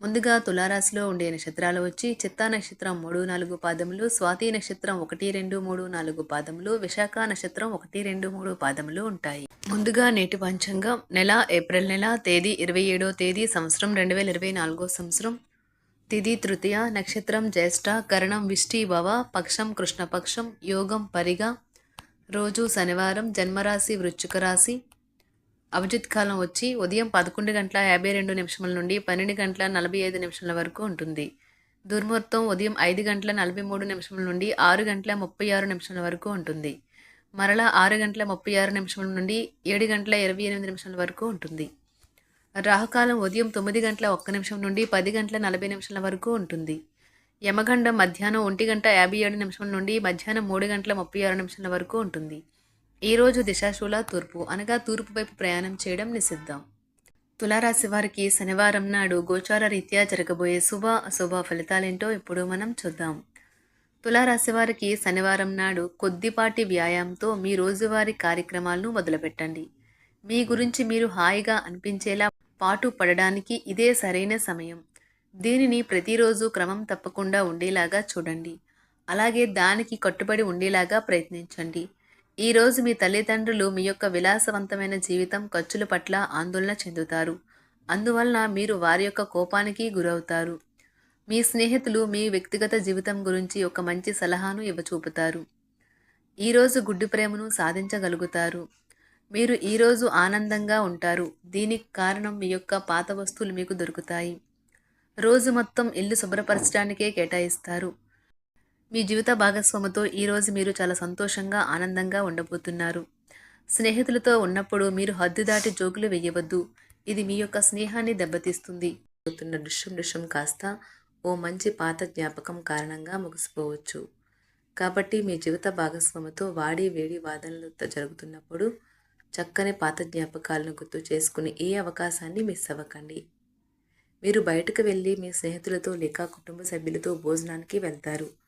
ముందుగా తులారాశిలో ఉండే నక్షత్రాలు వచ్చి చిత్తా నక్షత్రం మూడు నాలుగు పాదములు స్వాతి నక్షత్రం ఒకటి రెండు మూడు నాలుగు పాదములు విశాఖ నక్షత్రం ఒకటి రెండు మూడు పాదములు ఉంటాయి. ముందుగా నేటి పంచాంగం నెల ఏప్రిల్ నెల తేదీ ఇరవై ఏడో తేదీ సంవత్సరం రెండు వేల ఇరవై నాలుగో సంవత్సరం. తిది తృతీయ నక్షత్రం జ్యేష్ఠ కరణం విష్టి భవ పక్షం కృష్ణపక్షం యోగం పరిగ. రోజు శనివారం జన్మరాశి వృశ్చిక రాశి. అభిజిత్ కాలం వచ్చి ఉదయం పదకొండు గంటల యాభై రెండు నిమిషముల నుండి పన్నెండు గంటల నలభై ఐదు నిమిషాల వరకు ఉంటుంది. దుర్ముహూర్తం ఉదయం ఐదు గంటల నలభై మూడు నిమిషముల నుండి ఆరు గంటల ముప్పై ఆరు నిమిషాల వరకు ఉంటుంది. మరలా ఆరు గంటల ముప్పై ఆరు నిమిషముల నుండి ఏడు గంటల ఇరవై ఎనిమిది నిమిషాల వరకు ఉంటుంది. రాహుకాలం ఉదయం తొమ్మిది గంటల ఒక్క నిమిషం నుండి పది గంటల నలభై నిమిషాల వరకు ఉంటుంది. యమగండం మధ్యాహ్నం ఒంటి గంట యాభై ఏడు నిమిషం నుండి మధ్యాహ్నం మూడు గంటల ముప్పై ఆరు నిమిషాల వరకు ఉంటుంది. ఈరోజు దిశాశూల తూర్పు అనగా తూర్పు వైపు ప్రయాణం చేయడం నిషిద్ధం. తులారాశి వారికి శనివారం నాడు గోచార రీత్యా జరగబోయే శుభ అశుభ ఫలితాలేంటో ఇప్పుడు మనం చూద్దాం. తులారాశి వారికి శనివారం నాడు కొద్దిపాటి వ్యాయామంతో మీ రోజువారీ కార్యక్రమాలను మొదలుపెట్టండి మీ గురించి మీరు హాయిగా అనిపించేలా పాటు పడడానికి ఇదే సరైన సమయం. దీనిని ప్రతిరోజు క్రమం తప్పకుండా ఉండేలాగా చూడండి. అలాగే దానికి కట్టుబడి ఉండేలాగా ప్రయత్నించండి. ఈరోజు మీ తల్లిదండ్రులు మీ యొక్క విలాసవంతమైన జీవితం ఖర్చుల పట్ల ఆందోళన చెందుతారు. అందువలన మీరు వారి యొక్క కోపానికి గురవుతారు. మీ స్నేహితులు మీ వ్యక్తిగత జీవితం గురించి ఒక మంచి సలహాను ఇవ్వచూపుతారు. ఈరోజు గుడ్డు ప్రేమను సాధించగలుగుతారు. మీరు ఈరోజు ఆనందంగా ఉంటారు. దీనికి కారణం మీ యొక్క పాత వస్తువులు మీకు దొరుకుతాయి. రోజు మొత్తం ఇల్లు శుభ్రపరచడానికే కేటాయిస్తారు. మీ జీవిత భాగస్వామితో ఈరోజు మీరు చాలా సంతోషంగా ఆనందంగా ఉండబోతున్నారు. స్నేహితులతో ఉన్నప్పుడు మీరు హద్దు దాటి జోకులు వేయవద్దు. ఇది మీ యొక్క స్నేహాన్ని దెబ్బతీస్తుంది. అవుతున్న దృశ్యం దృశ్యం కాస్త ఓ మంచి పాత జ్ఞాపకం కారణంగా ముగిసిపోవచ్చు. కాబట్టి మీ జీవిత భాగస్వామితో వాడి వేడి వాదనలు జరుగుతున్నప్పుడు చక్కని పాత జ్ఞాపకాలను గుర్తు చేసుకుని ఏ అవకాశాన్ని మిస్ అవ్వకండి. మీరు బయటకు వెళ్ళి మీ స్నేహితులతో లేక కుటుంబ సభ్యులతో భోజనానికి వెళ్తారు.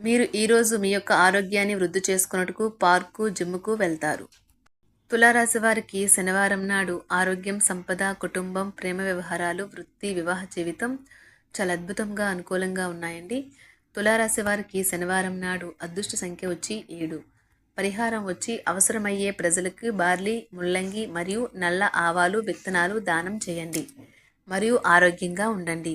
మీరు ఈరోజు మీ యొక్క ఆరోగ్యాన్ని వృద్ధి చేసుకున్నట్టుకు పార్కు జిమ్కు వెళ్తారు. తులారాశి వారికి శనివారం నాడు ఆరోగ్యం సంపద కుటుంబం ప్రేమ వ్యవహారాలు వృత్తి వివాహ జీవితం చాలా అద్భుతంగా అనుకూలంగా ఉన్నాయండి. తులారాశి వారికి శనివారం నాడు అదృష్ట సంఖ్య వచ్చి ఏడు. పరిహారం వచ్చి అవసరమయ్యే ప్రజలకు బార్లీ ముల్లంగి మరియు నల్ల ఆవాలు విత్తనాలు దానం చేయండి. మరియు ఆరోగ్యంగా ఉండండి.